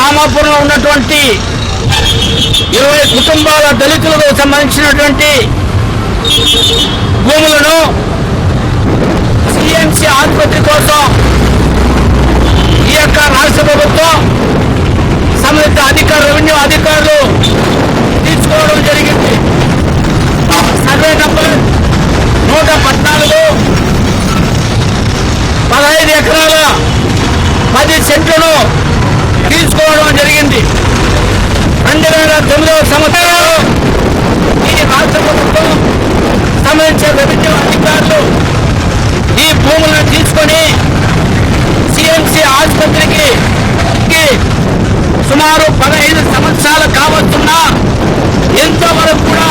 రామాపురంలో ఉన్నటువంటి ఇరవై కుటుంబాల దళితులకు సంబంధించినటువంటి భూములను సిఎంసి ఆసుపత్రి కోసం ఈ యొక్క రాష్ట్ర ప్రభుత్వం సంబంధిత అధికారులు రెవెన్యూ అధికారులు తీసుకోవడం జరిగింది. సర్వే నంబర్ నూట పద్నాలుగు పదహైదు ఎకరాల పది సెంట్లను తీసుకోవడం జరిగింది. రెండు వేల తొమ్మిదవ సంవత్సరంలో ఈ రాష్ట్ర ప్రభుత్వం సంబంధించిన రెవెన్యూ అధికారులు ఈ భూములను తీసుకొని సిఎంసి ఆసుపత్రికి సుమారు పదహైదు సంవత్సరాలు కావస్తున్నా ఎంతవరకు కూడా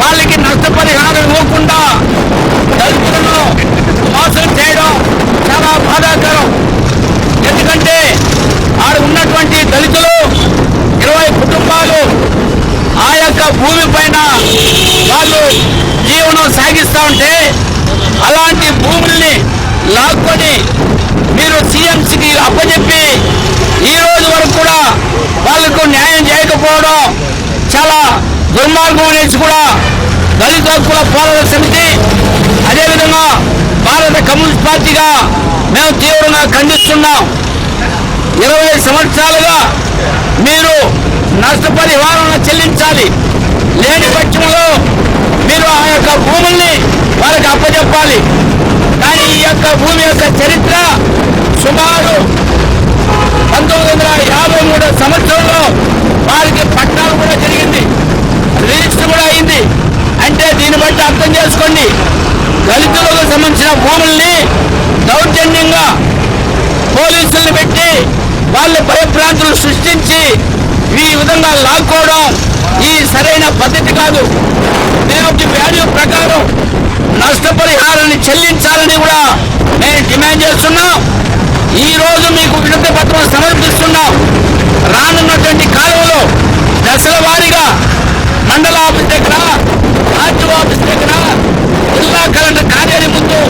వాళ్ళకి నష్టపరిహారం ఇవ్వకుండా దళితులను మోసం చేయడం చాలా బాధాకరం ఎందుకంటే ఆడ ఉన్నటువంటి దళితులు ఇరవై కుటుంబాలు ఆ యొక్క భూమి పైన వాళ్ళు జీవనం సాగిస్తూ ఉంటే అలాంటి భూముల్ని లాక్కొని మీరు సీఎంసీకి అప్పచెప్పి ఈ రోజు వరకు కూడా వాళ్ళకు న్యాయం చేయకపోవడం చాలా దుర్మార్గం అనేసి కూడా దళిత హక్కుల పోరాట సమితి. అదేవిధంగా భారత కమ్యూనిస్ట్ పార్టీగా మేము తీవ్రంగా ఖండిస్తున్నాం. ఇరవై సంవత్సరాలుగా మీరు నష్టపరిహారం చెల్లించాలి. లేని పక్షంలో మీరు ఆ యొక్క భూముల్ని వాళ్ళకి అప్పచెప్పాలి. కానీ ఈ యొక్క భూమి యొక్క చరిత్ర సుమారు పంతొమ్మిది వందల యాభై మూడో సంవత్సరంలో వారికి పట్టాలు కూడా జరిగింది. రిజిస్టర్ కూడా అయింది. అంటే దీన్ని బట్టి అర్థం చేసుకోండి. దళితులకు సంబంధించిన భూముల్ని దౌర్జన్యంగా పోలీసులను పెట్టి వాళ్ళు భయభ్రాంతులు సృష్టించి ఈ విధంగా లాక్కోవడం ఈ సరైన పద్ధతి కాదు. మేము వాల్యూ ప్రకారం నష్టపరిహారాన్ని చెల్లించాలని కూడా మేము డిమాండ్ చేస్తున్నాం. ఈ రోజు మీకు వినతి పత్రం సమర్పిస్తున్నాం. రానున్నటువంటి కాలంలో దశల వారీగా మండల ఆఫీస్ దగ్గర ఆర్టీఓ ఆఫీస్ దగ్గర జిల్లా కలెక్టర్ కార్యాలయం ముందు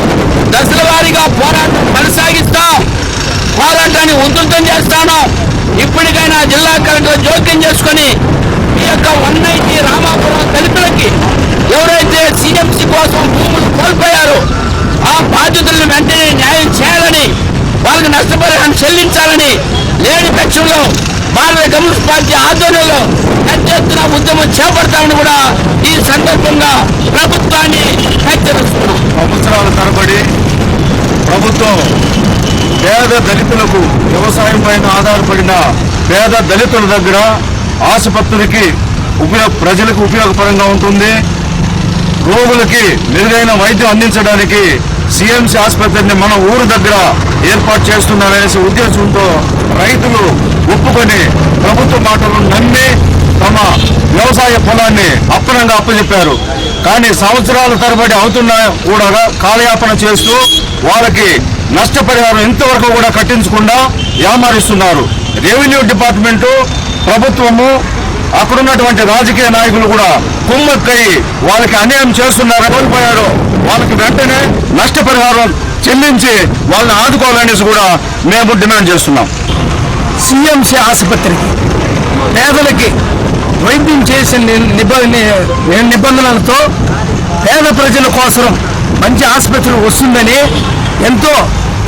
దశల వారీగా పోరాటం కొనసాగిస్తాం. పోరాటాన్ని ఉధృతం చేస్తాను. ఇప్పటికైనా జిల్లా కలెక్టర్ జోక్యం చేసుకొని ఈ యొక్క వన్ నైన్టీ రామాపురం దళితులకి ఎవరైతే సిఎంసి కోసం భూములు కోల్పోయారు. ఆ బాధ్యతలను వెంటనే న్యాయం చేయాలని వాళ్ళకి నష్టపరిహారం చెల్లించాలని లేని పక్షంలో భారత కమ్యూనిస్ట్ పార్టీ ఆధ్వర్యంలో పెద్ద ఎత్తున ఉద్యమం చేపడతామని కూడా ఈ సందర్భంగా ప్రభుత్వాన్ని హెచ్చరిస్తున్నాం. సంవత్సరాల తరబడి ప్రభుత్వం పేద దళితులకు వ్యవసాయం పైన ఆధారపడిన పేద దళితుల దగ్గర ఆసుపత్రికి ఉపయోగ ప్రజలకు ఉపయోగపరంగా ఉంటుంది. రోగులకి మెరుగైన వైద్యం అందించడానికి సిఎంసి ఆసుపత్రిని మన ఊరు దగ్గర ఏర్పాటు చేస్తున్నారనేసి ఉద్దేశంతో రైతులు ఒప్పుకొని ప్రభుత్వ మాటలు నమ్మి తమ వ్యవసాయ పొలాన్ని అప్పనంగా అప్పచెప్పారు. కానీ సంవత్సరాల తరబడి అవుతున్నా కూడా కాలయాపన చేస్తూ వాళ్ళకి నష్టపరిహారం ఇంతవరకు కూడా కట్టించకుండా యామారిస్తున్నారు. రెవెన్యూ డిపార్ట్మెంటు ప్రభుత్వము అక్కడ ఉన్నటువంటి రాజకీయ నాయకులు కూడా కుమ్మక్కై వాళ్ళకి అన్యాయం చేస్తున్నారు కోల్పోయారు. వాళ్ళకి వెంటనే నష్టపరిహారం చెల్లించి వాళ్ళని ఆదుకోవాలనేసి కూడా మేము డిమాండ్ చేస్తున్నాం. సిఎంసి ఆసుపత్రికి పేదలకి వైద్యం చేసిన నిబ- నిబంధనలతో పేద ప్రజల కోసం మంచి ఆసుపత్రి వస్తుందని ఎంతో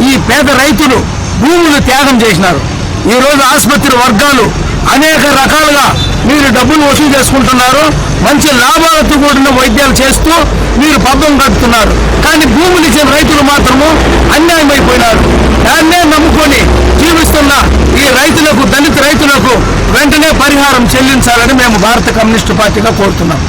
ఈ పేద రైతులు భూములు త్యాగం చేసినారు. ఈరోజు ఆసుపత్రి వర్గాలు అనేక రకాలుగా మీరు డబ్బులు వసూలు చేసుకుంటున్నారు మంచి లాభాలతో కూడిన వైద్యాలు చేస్తూ మీరు పబ్బం కట్టుతున్నారు కానీ భూములు ఇచ్చిన రైతులు మాత్రము అన్యాయమైపోయినారు దాన్నే నమ్ముకొని జీవిస్తున్న ఈ రైతులకు దళిత రైతులకు వెంటనే పరిహారం చెల్లించాలని మేము భారత కమ్యూనిస్టు పార్టీగా కోరుతున్నాం.